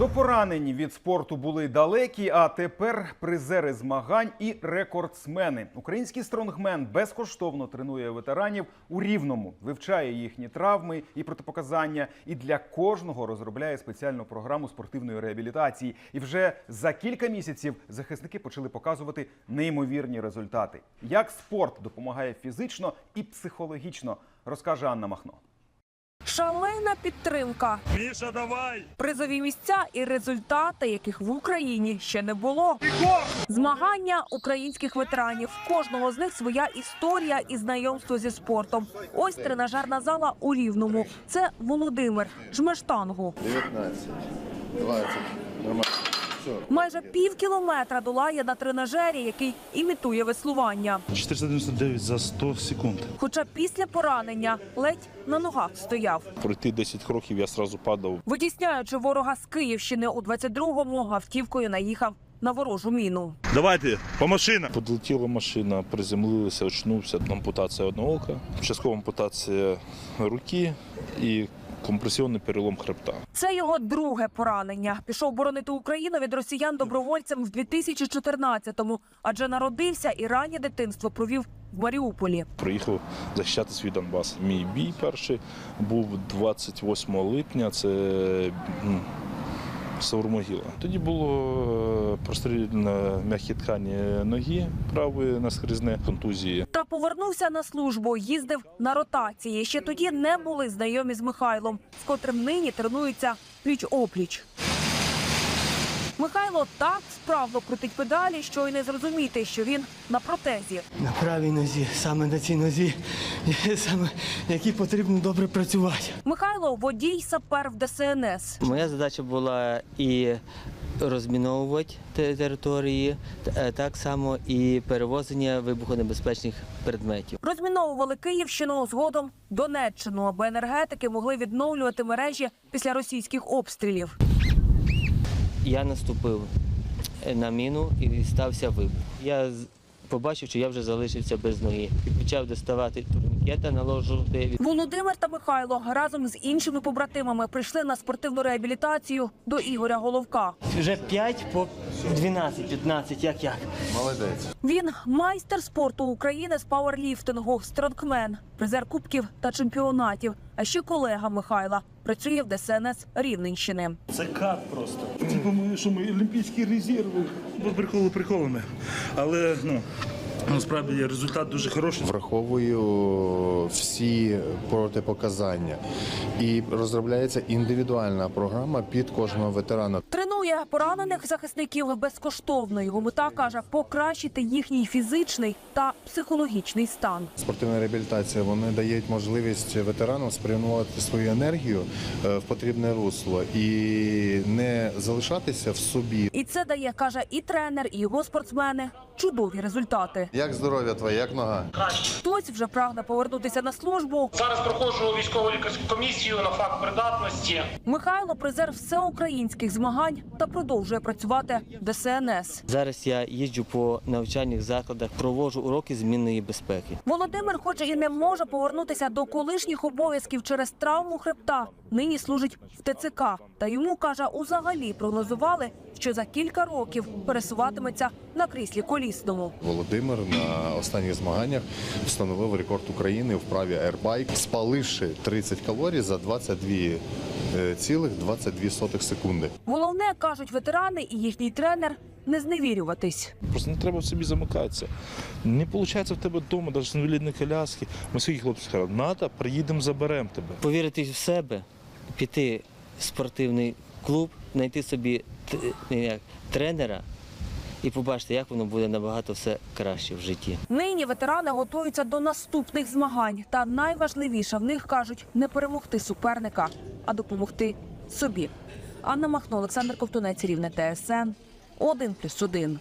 До поранень від спорту були далекі, а тепер призери змагань і рекордсмени. Український стронгмен безкоштовно тренує ветеранів у рівному, вивчає їхні травми і протипоказання, і для кожного розробляє спеціальну програму спортивної реабілітації. І вже за кілька місяців захисники почали показувати неймовірні результати. Як спорт допомагає фізично і психологічно, розкаже Анна Махно. Шалена підтримка, Міша, давай! призові місця і результати, яких в Україні ще не було. Змагання українських ветеранів. В Кожного з них своя історія і знайомство зі спортом. Ось тренажерна зала у Рівному. Це Володимир Жмештангу. 19, 20, нормально. Майже пів кілометра долає на тренажері, який імітує веслування. 499 за 100 секунд. Хоча після поранення ледь на ногах стояв. Пройти 10 кроків я сразу падав. Витісняючи ворога з Київщини у 22-му, автівкою наїхав на ворожу міну. Давайте, по машинам. Подлетіла машина, приземлилася, очнувся. Ампутація одного ока, часткова ампутація руки і компресіонний перелом хребта. Це його друге поранення. Пішов боронити Україну від росіян добровольцем в 2014-му, адже народився і раннє дитинство провів в Маріуполі. Приїхав захищати свій Донбас. Мій бій перший був 28 липня. Це м, Савурмогіла. Тоді було прострілено простріляно м'які ткані ноги правої наскрізне, контузії. Та повернувся на службу, їздив на ротації. Ще тоді не були знайомі з Михайлом, з котрим нині тренуються пліч опліч. Михайло так вправно крутить педалі, що й не зрозуміти, що він на протезі. На правій нозі, саме на цій нозі, саме якій потрібно добре працювати. Михайло водій сапер в ДСНС. Моя задача була і розміновувати території, е, так само і перевозення вибухонебезпечних предметів. Розміновували Київщину згодом Донеччину, аби енергетики могли відновлювати мережі після російських обстрілів. Я наступив на міну і стався вибух. Я побачив, що я вже залишився без ноги. І почав доставати турнікета, наложувати. Володимир та Михайло разом з іншими побратимами прийшли на спортивну реабілітацію до Ігоря Головка. Вже 5 по 12, 15, як як. Молодець. Він майстер спорту України з пауерліфтингу, стронгмен, призер кубків та чемпіонатів. А ще колега Михайла працює в ДСНС Рівненщини. Це кат просто. Типу ми, що ми олімпійські резерви. Приколи приколами. Але ну, насправді результат дуже хороший. Враховую всі протипоказання. І розробляється індивідуальна програма під кожного ветерана. Тренує поранених захисників безкоштовно. Його мета каже покращити їхній фізичний та психологічний стан. Спортивна реабілітація вони дають можливість ветеранам спрямувати свою енергію е, в потрібне русло і не залишатися в собі. І це дає, каже, і тренер, і його спортсмени чудові результати. Як здоров'я твоє, як нога? Хтось вже прагне повернутися на службу. Зараз проходжу військово лікарську комісію на факт придатності. Михайло призер всеукраїнських змагань та продовжує працювати в ДСНС. Зараз я їжджу по навчальних закладах, проводжу уроки змінної безпеки. Володимир, хоч і не може повернутися до колишніх обов'язків через травму хребта. Нині служить в ТЦК. Та йому каже, взагалі прогнозували, що за кілька років пересуватиметься на кріслі колісному. Володимир на останніх змаганнях встановив рекорд України в праві Airbike, спаливши 30 калорій за 22,22 секунди. Головне кажуть ветерани і їхній тренер не зневірюватись. Просто не треба в собі замикатися. Не виходить в тебе вдома, навіть з інвалідної коляски. Ми скільки хлопців сказали, НАТО, приїдемо, заберемо тебе. Повірити в себе, піти в спортивний клуб, знайти собі тренера і побачити, як воно буде набагато все краще в житті. Нині ветерани готуються до наступних змагань. Та найважливіше в них кажуть не перемогти суперника, а допомогти собі. Анна Махно, Олександр Ковтунець, Рівне ТСН 1+,1.